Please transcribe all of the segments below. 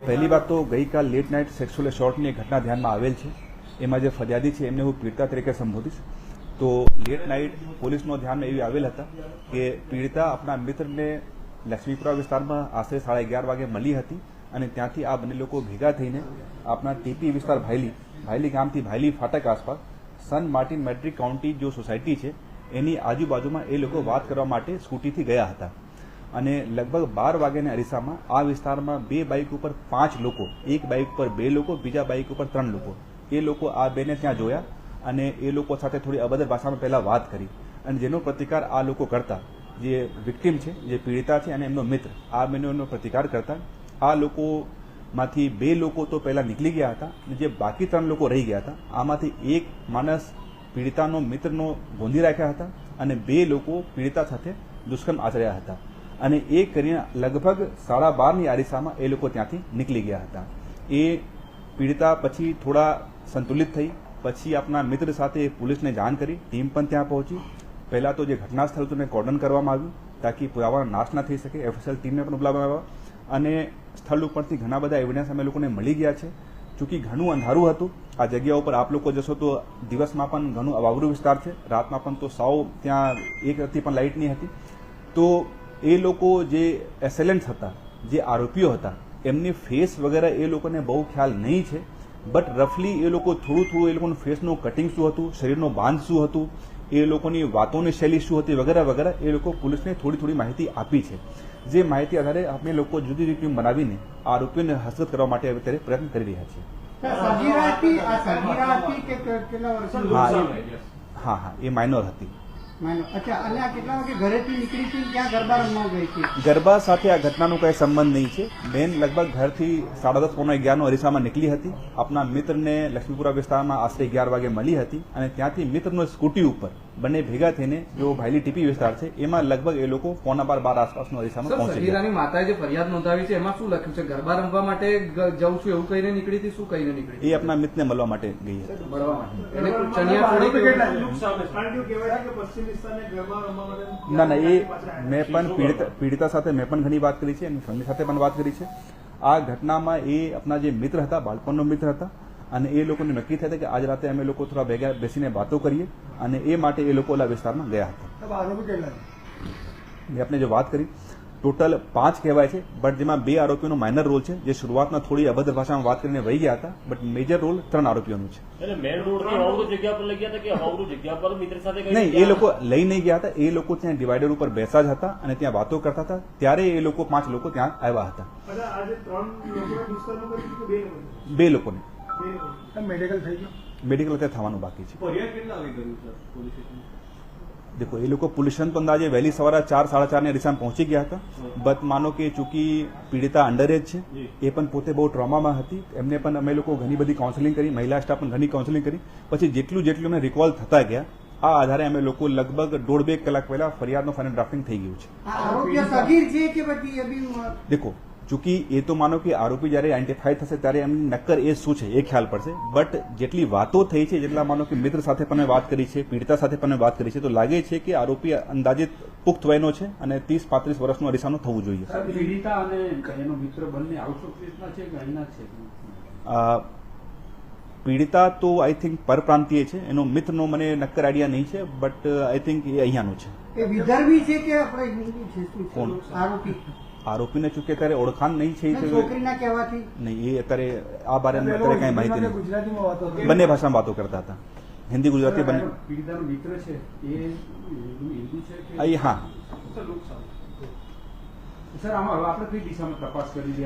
પહેલી વાત તો ગઈકાલ લેટ નાઇટ સેક્સ્યુઅલ એક ઘટના ધ્યાનમાં આવેલ છે. એમાં જે ફરિયાદી છે, એમને હું પીડિતા તરીકે સંબોધીશ. તો લેટ નાઇટ પોલીસનો ધ્યાન એવી આવેલ હતા કે પીડિતા આપણા મિત્રને લક્ષ્મીપુરા વિસ્તારમાં આશરે સાડા અગિયાર વાગે મળી હતી અને ત્યાંથી આ બંને લોકો ભેગા થઈને આપણા ટીપી વિસ્તાર ભાયલી ભાયલી ગામથી ભાયલી ફાટક આસપાસ સન માર્ટિન મેટ્રિક કાઉન્ટી જો સોસાયટી છે, એની આજુબાજુમાં એ લોકો વાત કરવા માટે સ્કૂટીથી ગયા હતા. અને લગભગ બાર વાગ્યાના અરીસામાં આ વિસ્તારમાં બે બાઇક ઉપર પાંચ લોકો, એક બાઇક ઉપર બે લોકો, બીજા બાઇક ઉપર ત્રણ લોકો. એ લોકો આ બેને ત્યાં જોયા અને એ લોકો સાથે થોડી અભદ્ર ભાષામાં પહેલાં વાત કરી. અને જેનો પ્રતિકાર આ લોકો કરતા, જે વિક્ટિમ છે, જે પીડિતા છે અને એમનો મિત્ર, આ બંનેનો પ્રતિકાર કરતા. આ લોકોમાંથી બે લોકો તો પહેલાં નીકળી ગયા હતા અને જે બાકી ત્રણ લોકો રહી ગયા હતા, આમાંથી એક માણસ પીડિતાનો મિત્રનો ગોંધી રાખ્યા હતા અને બે લોકો પીડિતા સાથે દુષ્કર્મ આચર્યા હતા. અને એ કરીને લગભગ સાડા બારની આરિસામાં એ લોકો ત્યાંથી નીકળી ગયા હતા. એ પીડિતા પછી થોડા સંતુલિત થઈ, પછી આપણા મિત્ર સાથે પોલીસને જાણ કરી, ટીમ પણ ત્યાં પહોંચી. પહેલાં તો જે ઘટના સ્થળ હતું કોર્ડન કરવામાં આવ્યું, તાકી પુરાવાનો નાશ ના થઈ શકે, એફએસએલ ટીમને પણ બોલાવવામાં આવ્યા. અને સ્થળ ઉપરથી ઘણા બધા એવિડન્સ અમે લોકોને મળી ગયા છે. ચૂંકી ઘણું અંધારું હતું. આ જગ્યા ઉપર આપ લોકો જશો તો દિવસમાં પણ ઘણું અવાવરું વિસ્તાર છે. રાતમાં પણ તો સાવ ત્યાં એક હતી પણ લાઇટ નહીં હતી. તો એ લોકો જે એસેલેન્ટ્સ હતા જે આરોપીઓ હતા એમની ફેસ વગેરે એ લોકોને બહુ ખ્યાલ નહીં છે. બટ રફલી એ લોકો થોડું થોડું એ લોકોનું ફેસનું કટિંગ શું હતું શરીરનો બાંધ શું હતું એ લોકોની વાતોની શૈલી શું હતી વગેરે વગેરે એ લોકો પોલીસને થોડી થોડી માહિતી આપી છે. જે માહિતી આધારે આપણે લોકો જુદી જુદી ટીમ બનાવીને આરોપીઓને હસ્તગત કરવા માટે અત્યારે પ્રયત્ન કરી રહ્યા છીએ. હા હા હા એ માઇનોર હતી. ગરબા સાથે આ ઘટનાનો કઈ સંબંધ નહીં છે. બેન લગભગ ઘરથી સાડા દસ પોણા અગિયારનો અરીસામાં નીકળી હતી. આપના મિત્રને લક્ષ્મીપુરા વિસ્તારમાં આશરે અગિયાર વાગે મળી હતી અને ત્યાંથી મિત્રનો સ્કૂટી ઉપર બંને ભેગા થઈને જો ભાયલી ટીપી વિસ્તાર છે એમાં લગભગ એ લોકો પોણા બાર બાર આસપાસનો અરીસામાં પહોંચી ગયા. માતાએ જે ફરિયાદ નોંધાવી છે એમાં શું લખ્યું છે? ગરબા રમવા માટે જવું જઉં છું એવું કહીને નીકળી હતી શું કહીને નીકળી એ આપના મિત્રને મળવા માટે ગઈ હતી. ના ના એ મેં પણ પીડિતા પીડિતા સાથે મેં પણ ઘણી વાત કરી છે એની ફેમિલી સાથે પણ વાત કરી છે. આ ઘટનામાં એ આપણા જે મિત્ર હતા બાળપણનો મિત્ર હતા અને એ લોકોને નક્કી થયા કે આજ રાતે અમે લોકો થોડા ભેગા બેસીને વાતો કરીએ અને એ માટે એ લોકો ઓલા વિસ્તારમાં ગયા હતા. મેં આપણે જે વાત કરી ટોટલ પાંચ કહેવાય છે બટ જેમાં બે આરોપીઓનો માઇનર રોલ છે જે શરૂઆતમાં થોડી અભદ્ર ભાષામાં વાત કરીને વહી ગયા હતા બટ મેજર રોલ ત્રણ આરોપીઓનું છે. એટલે મેન રોડથી જગ્યા પર લઈ ગયા હતા કે હવરું જગ્યા પર મિત્ર સાથે નહીં એ લોકો લઈ નહીં ગયા હતા એ લોકો ત્યાં ડિવાઈડર ઉપર બેસા જ હતા અને ત્યાં વાતો કરતા હતા ત્યારે એ લોકો પાંચ લોકો ત્યાં આવ્યા હતા. બે લોકોને. મેડિકલ થઈ ગયું. મેડિકલ અત્યારે થવાનું બાકી છે. ફરિયાદ કેટલા વાગે કર્યું સર પોલીસ સ્ટેશન દેખો એ લોકો પોલીસ સ્ટેશન તો અંદાજે વહેલી સવારે ચાર સાડા ચારની અરીસામાં પહોંચી ગયા હતા. બટ માનો કે ચૂંકી પીડિતા અંડર એજ છે. એ પણ પોતે બહુ ટ્રોમામાં હતી. એમને પણ અમે લોકો ઘણી બધી કાઉન્સેલિંગ કરી મહિલા સ્ટાફ પણ ઘણી કાઉન્સેલિંગ કરી. પછી જેટલું જેટલું અમે રિકોલ થતા ગયા આ આધારે અમે લોકો લગભગ દોઢ બે કલાક પહેલા ફરિયાદનો ફાઇનલ ડ્રાફ્ટિંગ થઈ ગયું છે. દેખો ચૂંકી એ તો માનો કે આરોપી જ્યારે આઈડેન્ટિફાઈ થશે ત્યારે એમની નક્કર એ શું છે એ ખ્યાલ પડશે. બટ જેટલી વાતો થઈ છે જેટલા માનો કે મિત્ર સાથે પણ વાત કરી છે પીડિતા સાથે પણ વાત કરી છે તો લાગે છે કે આરોપી અંદાજિત પુખ્ત વયનો છે અને ત્રીસ પાંત્રીસ વર્ષનો અરીસાનો થવું જોઈએ. પીડિતા અને એનો મિત્ર બંને આઉટ ઓફ છે છે? પીડિતા તો આઈ થિંક પરપ્રાંતીય છે. એનો મિત્રનો મને નક્કર આઈડિયા નહીં છે બટ આઈ થિંક એ અહીંયાનો છે. એ વિદર્ભી છે કે આપણે છે? શું આરોપી. આરોપીને ચૂકે અત્યારે ઓળખાણ નહીં છે છોકરીના કહેવાથી? નહીં એ અત્યારે આ બારે અત્યારે કઈ માહિતી નહીં. બંને ભાષામાં વાતો કરતા હતા. હિન્દી ગુજરાતી બંને. પીડિતાનો મિત્ર છે એ હિન્દુ હિન્દુ છે હા.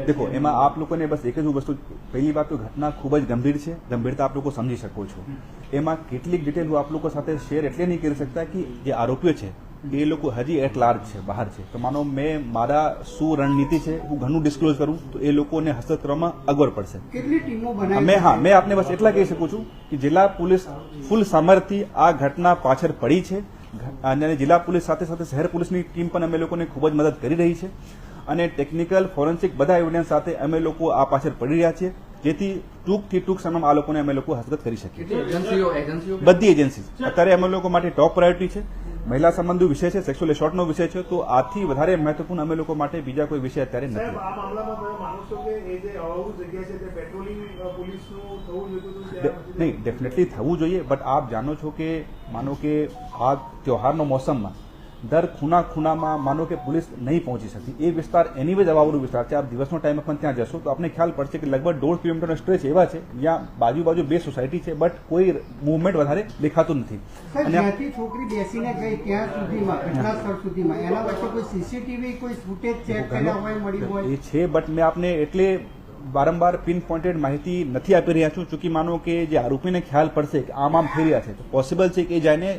દેખો એમાં આપ લોકોને બસ એક જ વસ્તુ પહેલી વાત તો ઘટના ખૂબ જ ગંભીર છે. ગંભીરતા આપ લોકો સમજી શકો છો. એમાં કેટલીક ડિટેલ હું આપ લોકો સાથે શેર એટલે નહીં કરી શકતા કે જે આરોપીઓ છે એ લોકો હજી એટ લાર્જ છે બહાર છે. તો માનો મેં મારા શું રણનીતિ છે હું ઘણું ડિસ્ક્લોઝ કરું તો એ લોકોને હસ્તક કરવામાં અગવડ પડશે. કેટલી ટીમો બનાવી મેં હા મેં આપને બસ એટલા કહી શકું છું કે જિલ્લા પોલીસ ફૂલ સામર્થ્ય આ ઘટના પાછળ પડી છે. અને જિલ્લા પોલીસ સાથે સાથે શહેર પોલીસની ટીમ પણ અમે લોકોને ખૂબ જ મદદ કરી રહી છે. અને ટેકનિકલ ફોરેન્સિક બધા એવિડન્સ સાથે અમે લોકો આ પાછળ પડી રહ્યા છીએ. જેથી ટૂંકથી ટૂંક સમયમાં આ લોકોને અમે લોકો હસ્તગત કરી શકીએ. બધી એજન્સી અત્યારે અમે લોકો માટે ટોપ પ્રાયોરિટી છે. મહિલા સંબંધી વિષય છે સેક્સ્યુઅલ એસોર્ટનો વિષય છે તો આથી વધારે મહત્વપૂર્ણ અમે લોકો માટે બીજા કોઈ વિષય અત્યારે નથી. નહીં ડેફિનેટલી થવું જોઈએ બટ આપ જાણો છો કે માનો કે આ ત્યોહારનો મોસમમાં દર ખૂણા ખૂણામાં માનો કે પોલીસ નહીં પહોંચી શકતી. એ વિસ્તાર એની જ અવાવરું વિસ્તાર છે. આપ દિવસનો ટાઈમે પણ ત્યાં જશો. તો આપને ખ્યાલ પડશે કે લગભગ દોઢ કિલોમીટરનો સ્ટ્રેચ એવા છે. જ્યાં બાજુ બાજુ બે સોસાયટી છે બટ કોઈ મૂવમેન્ટ વધારે દેખાતું નથી. અને છોકરી બેસીને ગઈ ત્યાં સુધીમાં ઘટના સ્થળ સુધીમાં? એના વચ્ચે કોઈ સીસીટીવી કોઈ ફૂટેજ ચેક કર્યા હોય મળી હોય? એ છે બટ મેં આપને એટલે વારંવાર પિન પોઇન્ટેડ માહિતી નથી આપી રહ્યા છું. ચૂંકી માનો કે જે આરોપીને ખ્યાલ પડશે કે આમ આમ ફેર્યા છે. તો પોસિબલ છે કે એ જઈને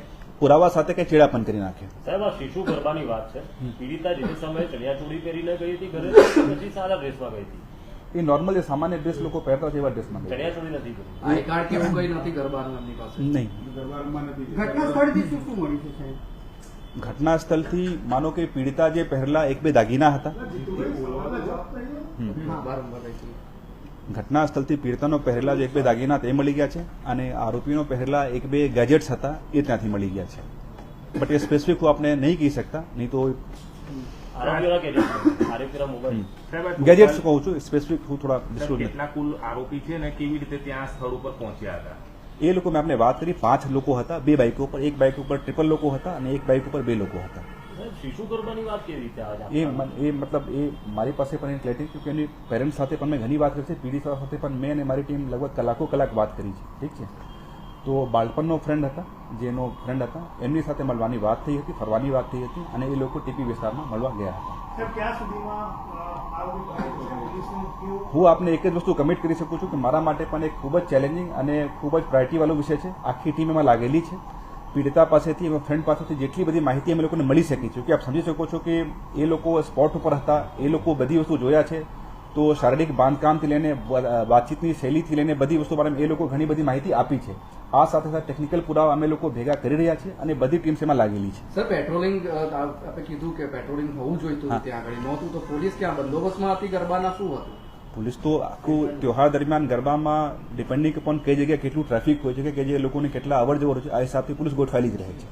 પુરાવા સાથે કંઈ ચેડાપન કરી નાખે સાહેબ આ શિશુ ગરબાની વાત છે. પીડિતા જે સમયે ચણિયાચોળી પહેરીને ગઈ હતી ઘરે પછી સારા ડ્રેસમાં ગઈ હતી. એ નોર્મલ જે સામાન્ય ડ્રેસ લોકો પહેરતા છે એવા ડ્રેસમાં. ચણિયાચોળી નથી કરી કાર્ડ કે એવું કઈ નથી ગરબાનું એમની પાસે. નહીં. ગરબામાં નથી ઘટના સ્થળથી શું શું મળ્યું છે સાહેબ? ઘટના સ્થળથી માનો કે પીડિતા જે પહેરલા એક બે દાગીના હતા. ઘટના સ્થળથી પીડિતાનો પહેરેલા જે એક બે દાગીના તે મળી ગયા છે અને આરોપીનો પહેરેલા એક બે ગેજેટ્સ હતા એ ત્યાંથી મળી ગયા છે. બટ એ સ્પેસિફિક હું આપણે નહીં કહી શકતા નહીં તો ગેજેટ્સ કહું છું સ્પેસિફિક હું થોડા ડિસ્ક્લોઝ કેટલા કુલ આરોપી છે ને કેવી રીતે ત્યાં સ્થળ ઉપર પહોંચ્યા હતા? એ લોકો મેં આપને વાત કરી પાંચ લોકો હતા બે બાઇકો ઉપર એક બાઇક ઉપર ટ્રિપલ લોકો હતા અને એક બાઇક ઉપર બે લોકો હતા. શિશુ ગરબાની વાત કેવી રીતે આજે એ એ મતલબ એ મારી પાસે પણ એની ક્લેરિટી કે એની પેરેન્ટ્સ સાથે પણ મેં ઘણી વાત કરી છે. પીડી સાથે પણ મેં અને મારી ટીમ લગભગ કલાકો કલાક વાત કરી છે. ઠીક છે? તો બાળપણનો ફ્રેન્ડ હતા જેનો ફ્રેન્ડ હતા એમની સાથે મળવાની વાત થઈ હતી ફરવાની વાત થઈ હતી અને એ લોકો ટીપી વિસ્તારમાં મળવા ગયા હતા. હું આપને એક જ વસ્તુ કમિટ કરી શકું છું કે મારા માટે પણ એક ખૂબ જ ચેલેન્જિંગ અને ખૂબ જ પ્રાયોરિટી વાળો વિષય છે. આખી ટીમ એમાં લાગેલી છે. પીડિતા પાસેથી એમાં ફ્રેન્ડ પાસેથી જેટલી બધી માહિતી અમે લોકોને મળી શકી છે. કે આપ સમજી શકો છો કે એ લોકો સ્પોટ ઉપર હતા એ લોકો બધી વસ્તુ જોયા છે. તો શારીરિક બાંધકામથી લઈને વાતચીતની શૈલીથી લઈને બધી વસ્તુ બારે એ લોકો ઘણી બધી માહિતી આપી છે. આ સાથે સાથે ટેકનિકલ પુરાવા અમે લોકો ભેગા કરી રહ્યા છે અને બધી ટીમ્સ એમાં લાગેલી છે. સર પેટ્રોલિંગ આપણે કીધું કે પેટ્રોલિંગ હોવું જોઈતું ત્યાં આગળ નહોતું. તો પોલીસ ક્યાં બંદોબસ્તમાં હતી? ગરબાના શું હતું? પોલીસ તો આખું ત્યોહાર દરમિયાન ગરબામાં ડિપેન્ડિંગ અપોન કઈ જગ્યાએ કેટલું ટ્રાફિક હોય છે કે જે લોકોને કેટલા અવર જવર છે, આ હિસાબથી પોલીસ ગોઠવાયેલી જ રહે છે.